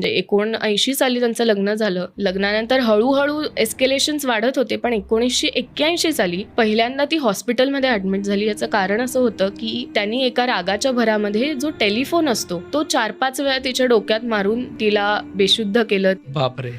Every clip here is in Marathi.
म्हणजे एकोणऐंशी साली त्यांचं लग्न झालं. लग्नानंतर हळूहळू एस्केलेशन्स वाढत होते पण एकोणीसशे एक्क्याऐंशी साली पहिल्यांदा ती हॉस्पिटलमध्ये ऍडमिट झाली. याचं कारण असं होतं की त्यांनी एका रागाच्या भरामध्ये जो टेलिफोन असतो तो चार पाच वेळा तिच्या डोक्यात मारून तिला बेशुद्ध केलं. बापरे.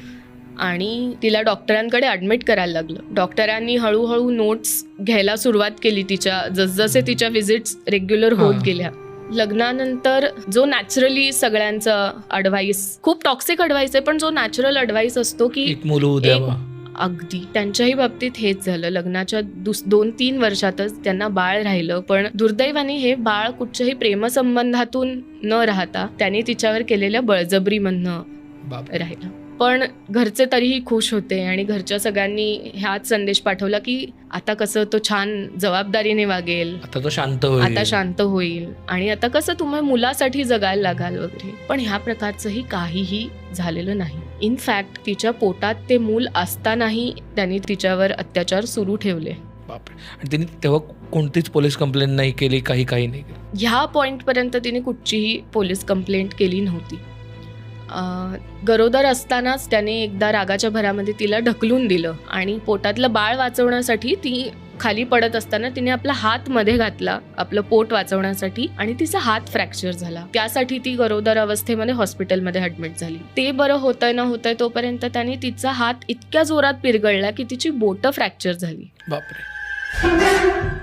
आणि तिला डॉक्टरांकडे ॲडमिट करायला लागलं. डॉक्टरांनी हळूहळू नोट्स घ्यायला सुरुवात केली तिच्या जसजसे तिच्या विजिट्स रेग्युलर होत. गेल्या. लग्नानंतर जो नॅचरली सगळ्यांचा अडवाईस खूप टॉक्सिक अडवाईस आहे पण जो नॅचरल अडवाईस असतो की एक मुलं उद्या एक- अगदी. त्यांच्याही बाबतीत हेच झालं. लग्नाच्या दुस दोन तीन वर्षातच त्यांना बाळ राहिलं. पण दुर्दैवाने हे बाळ कुठच्याही प्रेमसंबंधातून न राहता त्यांनी तिच्यावर केलेल्या बळजबरीमधनं राहिलं. पण घरचे तरीही खुश होते आणि घरच्या सगळ्यांनी ह्याच संदेश पाठवला की आता कसं तो छान जबाबदारीने वागेल. आता तो शांत होईल. आता शांत होईल. आणि आता कसं तुम्ही मुलासाठी जगायला लागाल वगैरे. पण ह्या प्रकारचंही काहीही झालेलं नाही. इनफॅक्ट तिच्या पोटात ते मूल असतानाही त्यांनी तिच्यावर अत्याचार सुरू ठेवले. आणि तिने तेव्हा कोणतीच पोलीस कंप्लेंट नाही केली काही काही नाही ह्या पॉईंटपर्यंत तिने कुठचीही पोलीस कंप्लेंट केली नव्हती. गरोदर असतानाच त्याने एकदा रागाच्या भरामध्ये तिला ढकलून दिलं आणि पोटातलं बाळ वाचवण्यासाठी ती खाली पडत असताना तिने आपला हात मध्ये घातला आपलं पोट वाचवण्यासाठी आणि तिचा हात फ्रॅक्चर झाला. त्यासाठी ती गरोदर अवस्थेमध्ये हॉस्पिटलमध्ये ऍडमिट झाली. ते बरं होतंय ना होतंय तोपर्यंत त्याने तिचा हात इतक्या जोरात पिरगळला की तिची बोटं फ्रॅक्चर झाली. बापरे.